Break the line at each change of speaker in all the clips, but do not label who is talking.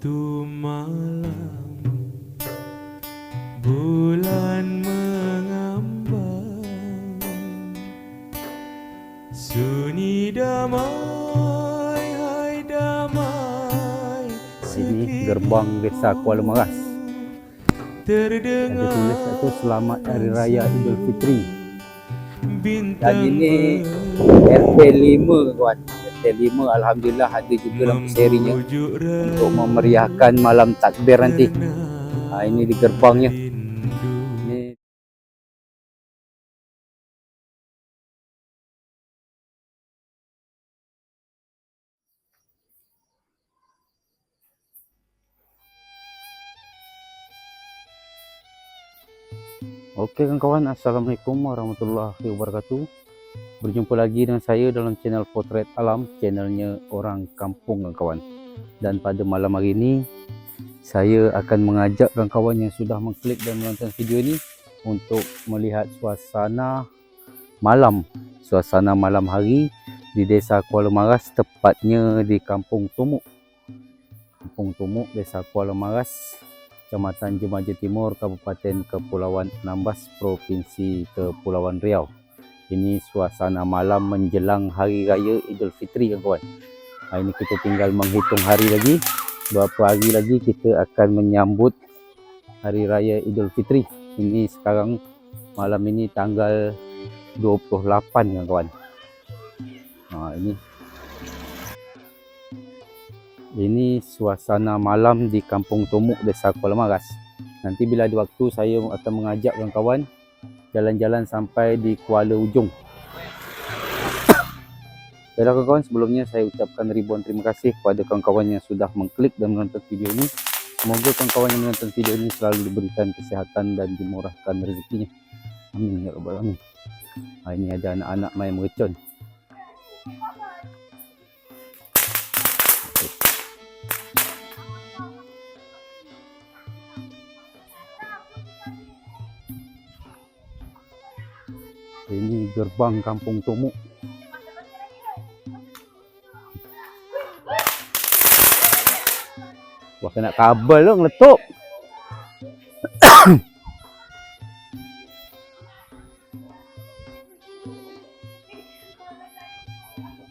Waktu malam Bulan mengambang Sunyi damai Hai damai
Ini gerbang desa Kuala Maras. Ada
Terdengar
tulis satu selamat Hari Raya Idul Fitri. Dan ini RT 5 kawan. RT 5 Alhamdulillah ada juga dalam serinya untuk memeriahkan malam takbir nanti. Ha, ini di gerbangnya. Okey kawan-kawan, Assalamualaikum warahmatullahi wabarakatuh. Berjumpa lagi dengan saya dalam channel Potret Alam, channelnya Orang Kampung kawan-kawan. Dan pada malam hari ini, saya akan mengajak kawan-kawan yang sudah mengklik dan menonton video ini untuk melihat suasana malam, suasana malam hari di Desa Kuala Maras, tepatnya di Kampung Tumuk. Kampung Tumuk, Desa Kuala Maras, Kecamatan Jemaja Timur, Kabupaten Kepulauan Anambas, Provinsi Kepulauan Riau. Ini suasana malam menjelang Hari Raya Idul Fitri kawan-kawan. Hari ini kita tinggal menghitung hari lagi. Berapa hari lagi kita akan menyambut Hari Raya Idul Fitri. Ini sekarang malam ini tanggal 28 kawan-kawan. Ha, ini ini suasana malam di Kampung Tumuk Desa Kuala Maras. Nanti bila ada waktu saya akan mengajak kawan-kawan jalan-jalan sampai di Kuala Ujung. Baiklah kawan-kawan, sebelumnya saya ucapkan ribuan terima kasih kepada kawan-kawan yang sudah mengklik dan menonton video ini. Semoga kawan-kawan yang menonton video ini selalu diberikan kesihatan dan dimurahkan rezekinya. Amin ya rabbal alamin. Ha, ini ada anak-anak main mercon. Ini gerbang Kampung Tumuk. Wah kena kabel tu ngeletup.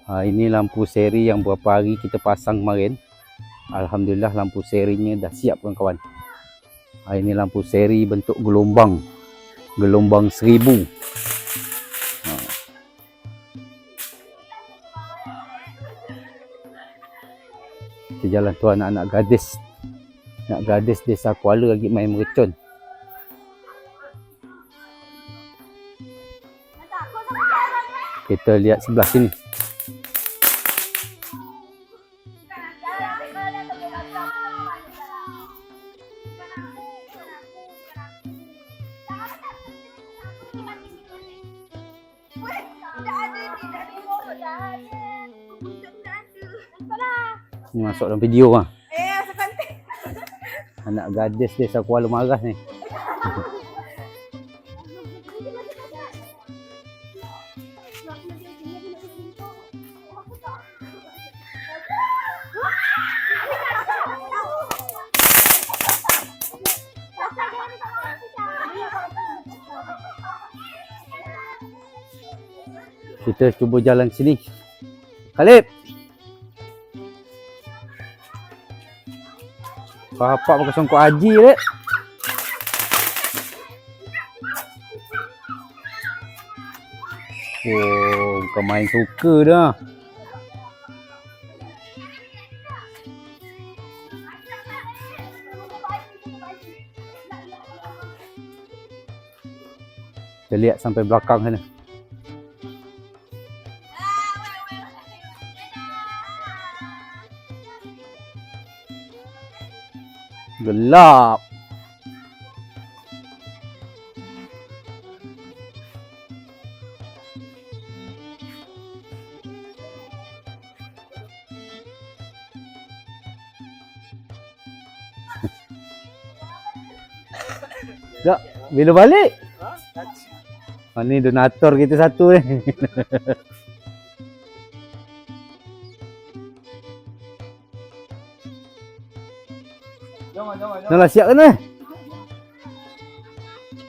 ha, ini lampu seri yang beberapa hari kita pasang kemarin. Alhamdulillah lampu serinya dah siap kawan-kawan. Ha, ini lampu seri bentuk gelombang. Gelombang seribu. Jalan tu anak-anak gadis. Anak gadis desa Kuala lagi main mercon. Kita lihat sebelah sini. Dalam video lah.
Eh, asal cantik.
Anak gadis desa Kuala Maras ni. Kita cuba jalan sini. Khalid. Bapak pakai songkok haji le. Oh, bukan main suka dah. Kita lihat sampai belakang sana. Gelap. Tak, bila balik? Ha, ni donator kita satu ni. Dah lah siap kan eh?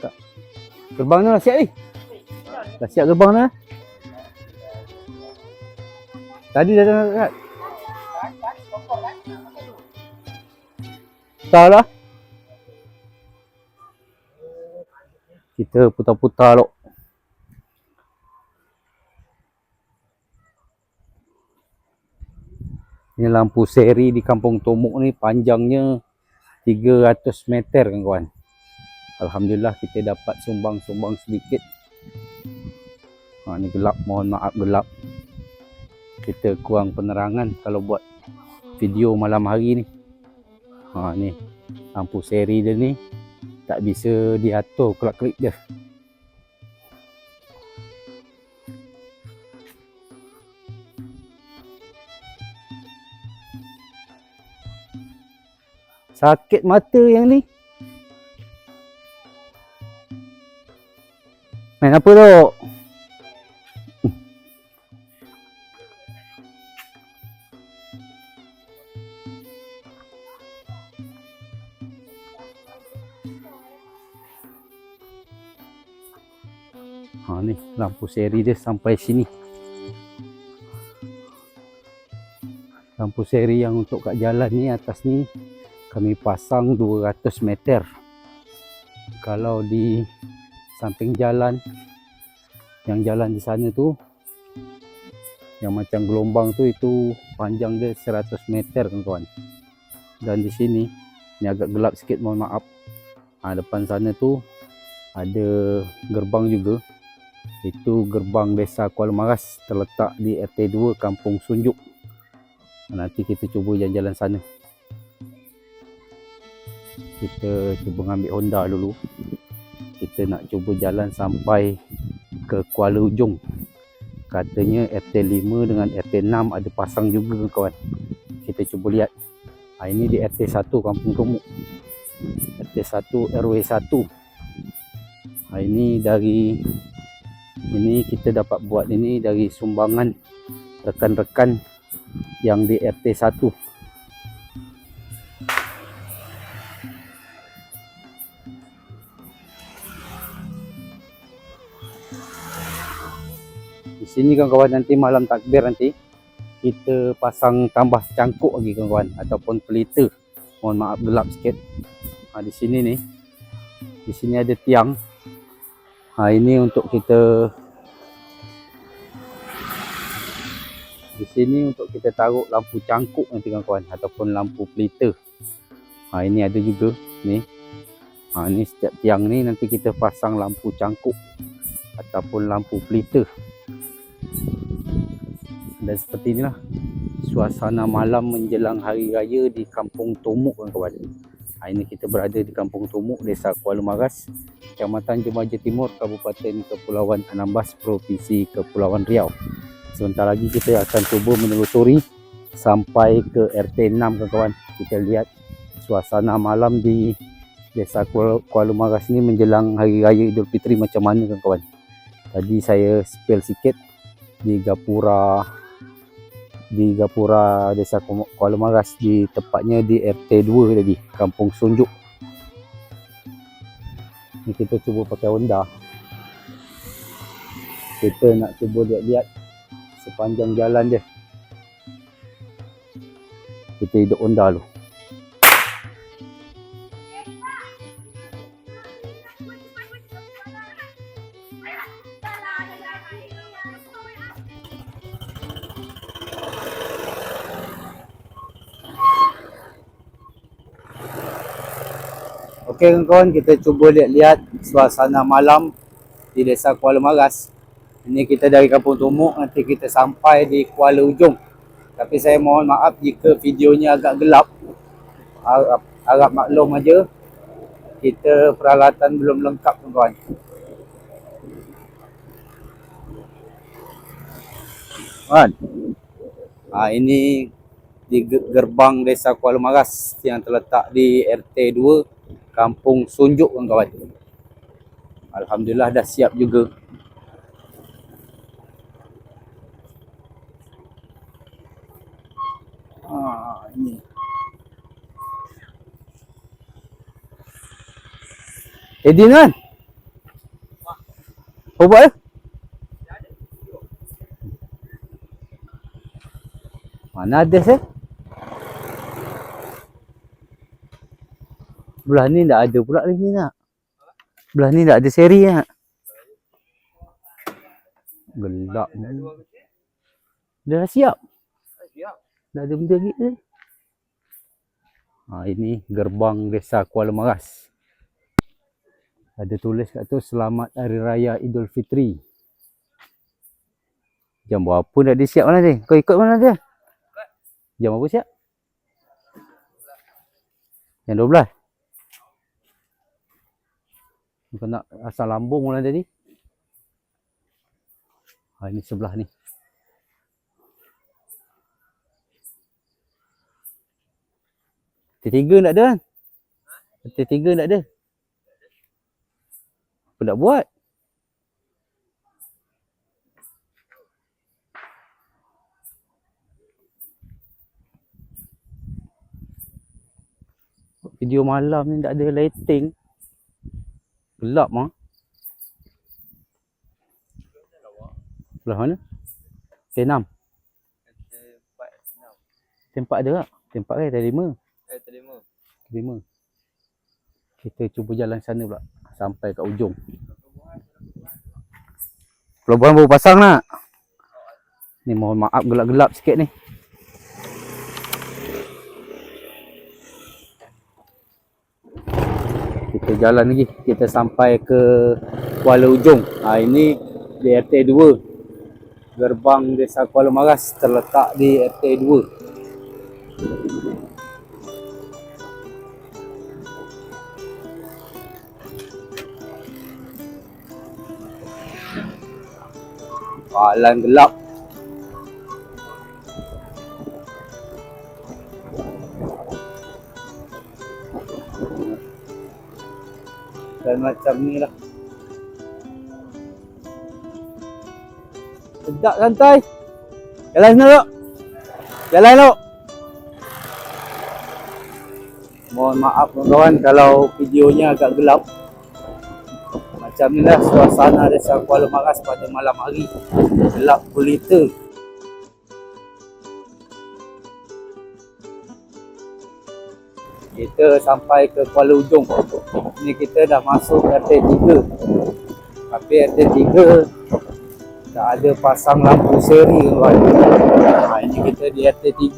Tak. Gerbang tu dah siap ni. Dah siap gerbang eh? Tadi dah dah kat. Tak lah. Kita putar-putar lok. Ini lampu seri di Kampung Tomuk ni panjangnya 300 meter kan kawan. Alhamdulillah kita dapat sumbang-sumbang sedikit. Ha, ni gelap, mohon maaf gelap. Kita kurang penerangan kalau buat video malam hari ni. Ha, ni lampu seri dia ni tak bisa diatur kelak-kelik dia. Sakit mata yang ni. Main apa tu? Ha ni lampu seri dia sampai sini. Lampu seri yang untuk kat jalan ni atas ni kami pasang 200 meter. Kalau di samping jalan yang jalan di sana tu yang macam gelombang tu itu panjang dia 100 meter kawan. Dan di sini ni agak gelap sikit mohon maaf. Ha, depan sana tu ada gerbang juga. Itu gerbang desa Kuala Maras terletak di RT 2 Kampung Sunjuk. Nanti kita cuba jalan-jalan sana kita cuba ambil Honda dulu. Kita nak cuba jalan sampai ke Kuala Ujung. Katanya FT5 dengan FT6 ada pasang juga kawan. Kita cuba lihat. Ha, ini di FT1 Kampung Kemuk FT1 RW1 ha, ini dari ini kita dapat buat ini dari sumbangan rekan-rekan yang di RT1. Sini kawan-kawan nanti malam takbir nanti kita pasang tambah cangkuk lagi kawan-kawan ataupun pelita. Mohon maaf gelap sikit. Ha, di sini ni. Di sini ada tiang. Ha, ini untuk kita Di sini untuk kita taruh lampu cangkuk nanti kawan-kawan ataupun lampu pelita. Ha, ini ada juga ni. Ha, ni setiap tiang ni nanti kita pasang lampu cangkuk ataupun lampu pelita dan seperti inilah suasana malam menjelang hari raya di Kampung Tomuk kawan-kawan. Ha, ini kita berada di Kampung Tomuk, Desa Kuala Maras, Kecamatan Jemaja Timur, Kabupaten Kepulauan Anambas, Provinsi Kepulauan Riau. Sebentar lagi kita akan cuba menelusuri sampai ke RT 6 kawan-kawan. Kita lihat suasana malam di Desa Kuala, Kuala Maras ni menjelang hari raya Idul Fitri macam mana kawan-kawan. Tadi saya spill sikit di Gapura di Gapura Desa Kuala Maras di tepatnya di RT 2 tadi Kampung Sunjuk. Ni kita cuba pakai Honda. Kita nak cuba lihat-lihat sepanjang jalan dia. Kita hidup Honda dulu Okey kawan-kawan, kita cuba lihat-lihat suasana malam di Desa Kuala Maras. Ini kita dari Kampung Tumuk, nanti kita sampai di Kuala Ujung. Tapi saya mohon maaf jika videonya agak gelap. Harap, harap maklum aja. Kita peralatan belum lengkap kawan-kawan. Kan? Ha, ini di gerbang Desa Kuala Maras yang terletak di RT 2 Kampung Sunjuk kawan-kawan. Alhamdulillah dah siap juga. Ha, ini. Eh, Din kan? Oh, buat eh? Mana ada eh? Belah ni tak ada pula lagi nak. Belah ni tak ada seri nak. Gelap ni. Dah siap. Dah ada benda lagi? Ha, ini gerbang desa Kuala Maras. Ada tulis kat tu Selamat Hari Raya Idul Fitri. Jam berapa dah dia siap mana dia? Kau ikut mana dia? Jam berapa siap? Jam 12. Kau nak asal lambung mana tadi? Ha, ini sebelah ni. T3 tak ada kan? T3 tak ada. Apa nak buat? Video malam ni tak ada lighting. Gelap mah. Belah mana? T6. T4 ada tak? T4 ke T5?
Eh, terima.
Terima. Kita cuba jalan sana pula. Sampai kat ujung. Pelabuhan baru pasang nak. Ni mohon maaf gelap-gelap sikit ni. Kita jalan lagi. Kita sampai ke Kuala Ujung. Ha, ini di RT 2. Gerbang Desa Kuala Maras terletak di RT 2. Jalan gelap. Macam ni lah. Sedap santai. Jalan sana duk. Jalan duk. Mohon maaf kawan-kawan kalau videonya agak gelap. Macam ni lah suasana desa Kuala Maras pada malam hari. Gelap gulita. kita sampai ke Kuala Ujung. Ni kita dah masuk RT3 tapi RT3 tak ada pasang lampu seri ha, ini kita di RT3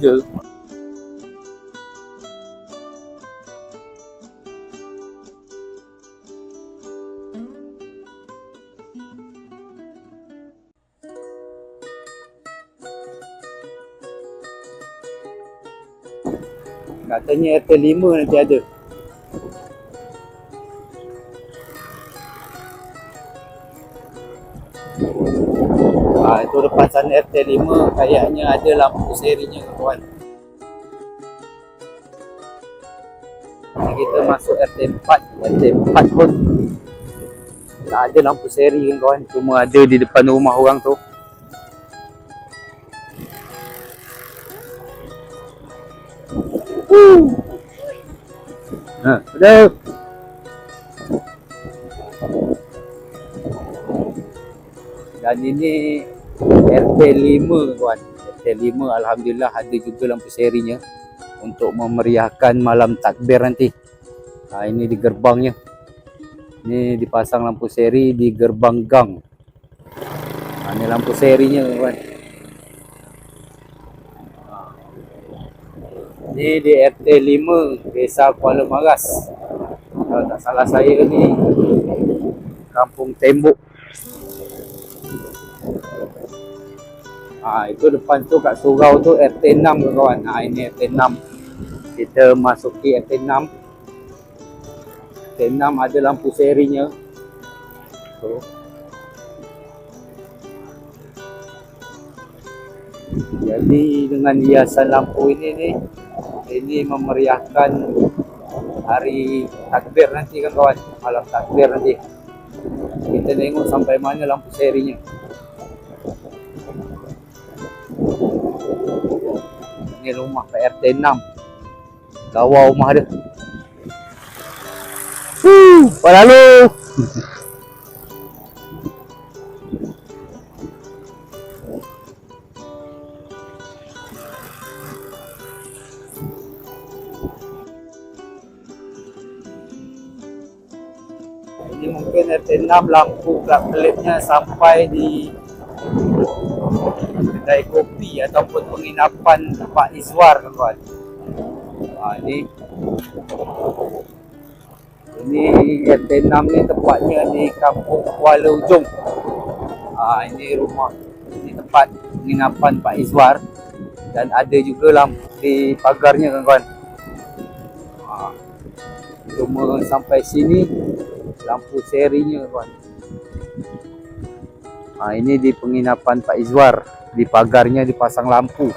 Katanya RT 5 nanti ada. Ha, itu depan sana RT 5 kayaknya ada lampu serinya kawan. Kita masuk RT 4. RT 4 pun tak ada lampu seri kan kawan. Cuma ada di depan rumah orang tu. Ha, udah. Dan ini RT 5 kawan. RT 5 alhamdulillah ada juga lampu serinya untuk memeriahkan malam takbir nanti. Ha, ini di gerbangnya. Ini dipasang lampu seri di gerbang gang. Ha, ini lampu serinya kawan. Ni di RT 5 Desa Kuala Maras. Kalau tak salah saya ni Kampung Tembok. Ha, itu depan tu kat surau tu RT 6 kawan. Ha ini RT 6. Kita masuki RT 6. RT 6 ada lampu serinya. So, Jadi dengan hiasan lampu ini ni ini memeriahkan hari takbir nanti kan kawan malam takbir nanti. Kita tengok sampai mana lampu serinya. Ini rumah PRT 6 lawa rumah dia. Woo, Palalu. Ini mungkin RT6 lampu kelap kelipnya sampai di kedai kopi ataupun penginapan Pak Izwar kawan. Ha, ini ini RT6 ni tempatnya di Kampung Kuala Ujung. Ha, ini rumah ini tempat penginapan Pak Izwar dan ada juga lampu di pagarnya kawan-kawan. Ha, cuma sampai sini lampu serinya kawan. Ha, ini di penginapan Pak Izwar. Di pagarnya dipasang lampu.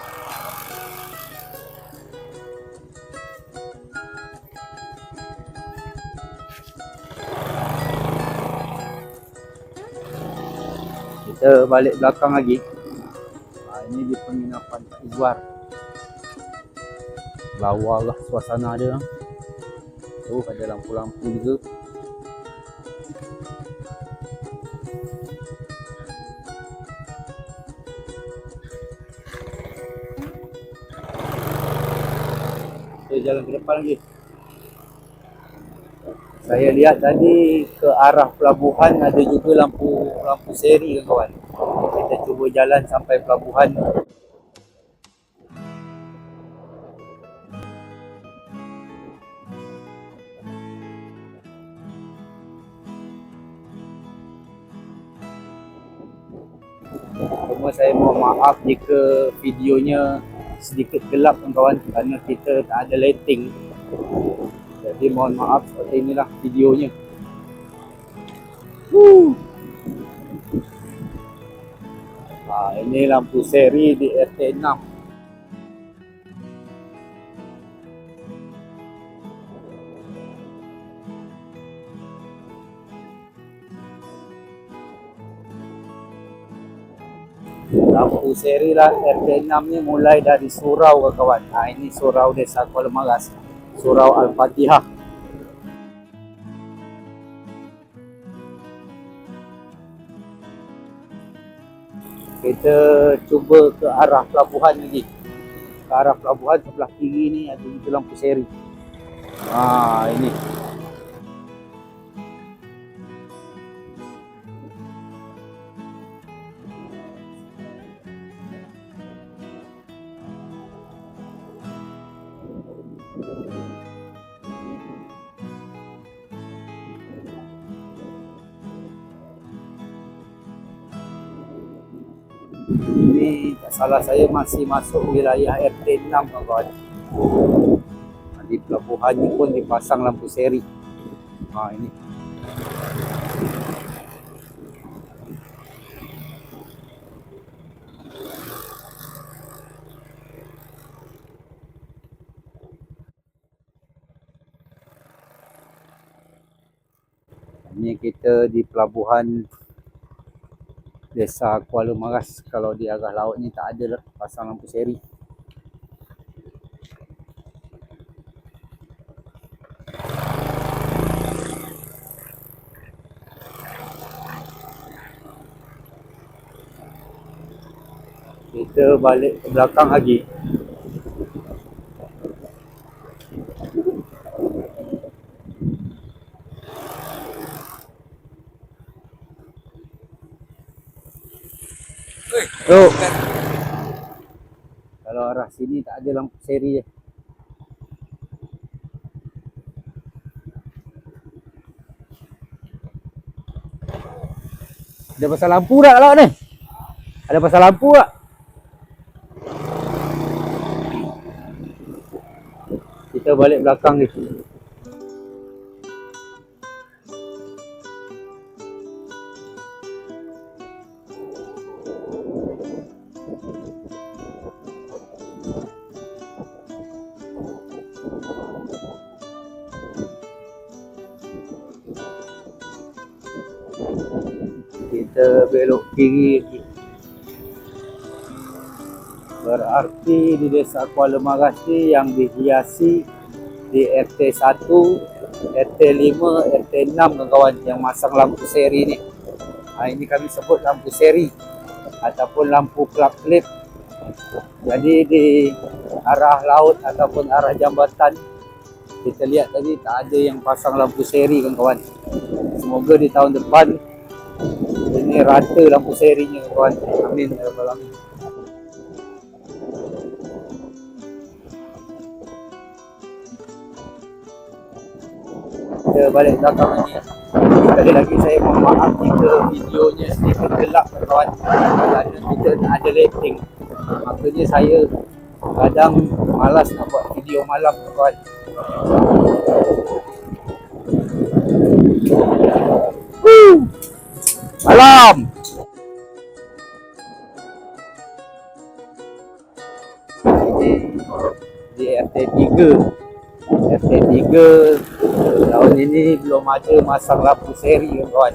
Kita balik belakang lagi. Ha, ini di penginapan Pak Izwar. Lawa lah suasana dia. Tu ada lampu-lampu juga. Jalan ke depan lagi. Saya lihat tadi ke arah pelabuhan ada juga lampu lampu seri kawan. Kita cuba jalan sampai pelabuhan. Cuma saya mohon maaf jika videonya sedikit gelap kawan kerana kita tak ada lighting. Jadi mohon maaf seperti inilah videonya. Woo. Ha, ini lampu seri di RT6. Lampu seri lah RT6 ni mulai dari surau kawan. Ha, ini surau desa Kuala Maras. Surau Al-Fatihah. Kita cuba ke arah pelabuhan lagi. Ke arah pelabuhan sebelah kiri ni ada lampu seri. Ha, ini. Salah saya masih masuk wilayah RT6 kawan. Di pelabuhan ni pun dipasang lampu seri. Ha ini. Ini kita di pelabuhan Desa Kuala Maras kalau di arah laut ni tak ada pasang lampu seri. Kita balik ke belakang lagi. Tu. Kalau arah sini tak ada lampu seri je. Ada pasal lampu tak kalau ni? Ada pasal lampu tak? Kita balik belakang ni. Kiri. Berarti di desa Kuala Maras ni yang dihiasi di RT 1 RT 5, RT 6 kawan-kawan yang masang lampu seri ni. Ha, ini kami sebut lampu seri ataupun lampu club clip. Jadi di arah laut ataupun arah jambatan kita lihat tadi tak ada yang pasang lampu seri kawan-kawan. Semoga di tahun depan ini rata lampu serinya kawan. Amin ya rabbal alamin. Kita balik belakang lagi. Sekali lagi saya mohon maaf jika videonya sedikit gelap kawan. Kerana kita tak ada lighting. Makanya saya kadang malas nak buat video malam kawan. Woo! Malam! Ini di RT 3 RT 3 tahun ini belum ada masang lampu seri kawan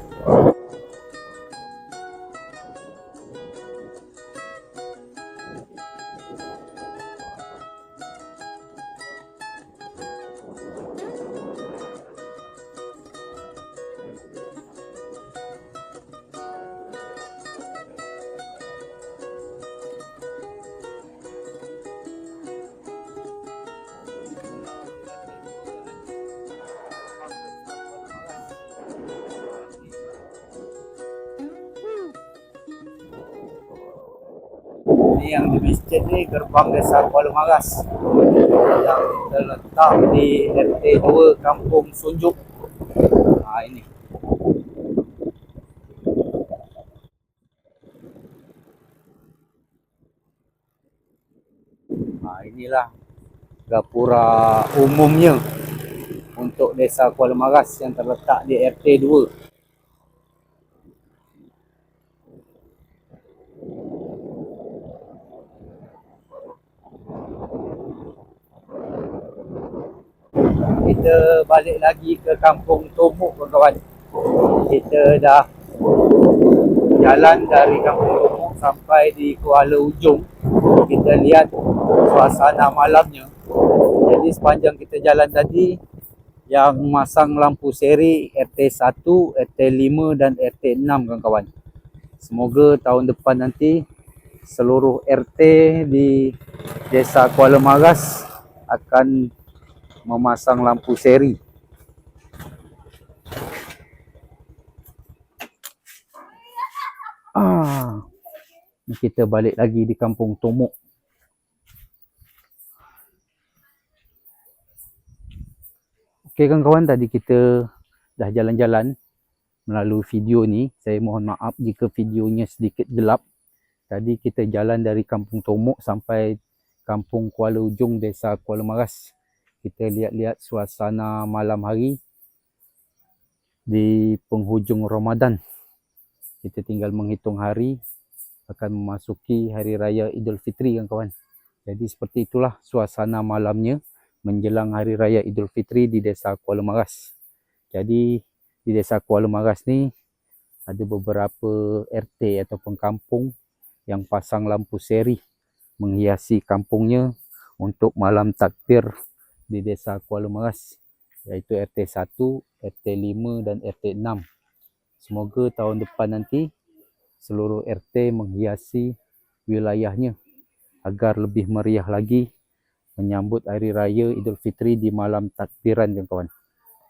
masjid ni gerbang desa Kuala Maras yang terletak di RT 2 Kampung Sunjuk. Ha ini. Ha inilah gapura umumnya untuk desa Kuala Maras yang terletak di RT 2. kita balik lagi ke kampung Tomuk kawan-kawan. Kita dah jalan dari kampung Tomuk sampai di Kuala Ujung. Kita lihat suasana malamnya. Jadi sepanjang kita jalan tadi yang masang lampu seri RT 1, RT 5 dan RT 6 kawan-kawan. Semoga tahun depan nanti seluruh RT di Desa Kuala Maras akan memasang lampu seri. Ah, kita balik lagi di kampung Tomok. Okey kan kawan tadi kita dah jalan-jalan melalui video ni. Saya mohon maaf jika videonya sedikit gelap. Tadi kita jalan dari kampung Tomok sampai kampung Kuala Ujung Desa Kuala Maras kita lihat-lihat suasana malam hari di penghujung Ramadan. Kita tinggal menghitung hari akan memasuki hari raya Idul Fitri kawan-kawan. Jadi seperti itulah suasana malamnya menjelang hari raya Idul Fitri di Desa Kuala Maras. Jadi di Desa Kuala Maras ni ada beberapa RT ataupun kampung yang pasang lampu seri menghiasi kampungnya untuk malam takbir di Desa Kuala Maras iaitu RT 1, RT 5 dan RT 6. Semoga tahun depan nanti seluruh RT menghiasi wilayahnya agar lebih meriah lagi menyambut hari raya Idul Fitri di malam takbiran kawan-kawan.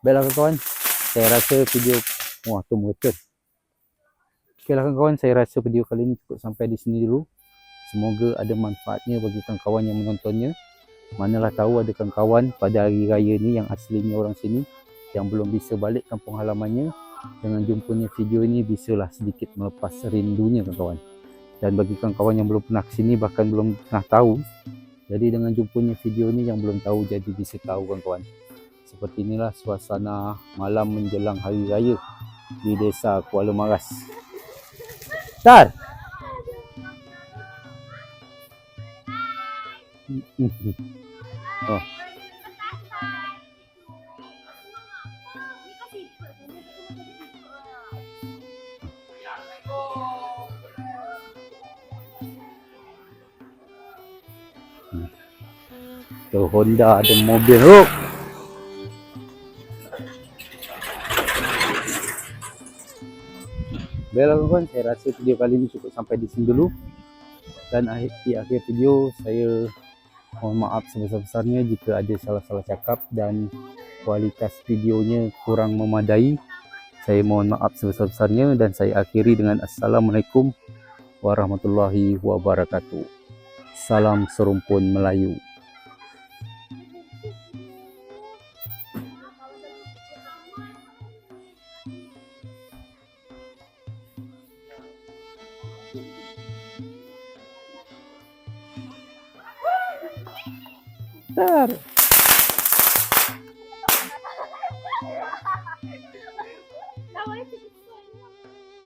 Baiklah kawan-kawan, saya rasa video wah tu betul. Okeylah kawan-kawan, saya rasa video kali ini cukup sampai di sini dulu. Semoga ada manfaatnya bagi kawan-kawan yang menontonnya. Manalah tahu ada kawan-kawan pada hari raya ni yang aslinya orang sini yang belum bisa balik kampung halamannya dengan jumpanya video ini bisalah sedikit melepas rindunya kawan-kawan. Dan bagi kawan-kawan yang belum pernah sini bahkan belum pernah tahu jadi dengan jumpanya video ni yang belum tahu jadi bisa tahu kawan-kawan. Seperti inilah suasana malam menjelang hari raya di desa Kuala Maras. Tar. Oh Tu Honda ada mobil tu. Baiklah kawan-kawan, saya rasa video kali ini cukup sampai di sini dulu. Dan akhir, di akhir video, saya mohon maaf sebesar-besarnya jika ada salah-salah cakap dan kualitas videonya kurang memadai. Saya mohon maaf sebesar-besarnya dan saya akhiri dengan Assalamualaikum warahmatullahi wabarakatuh. Salam serumpun Melayu.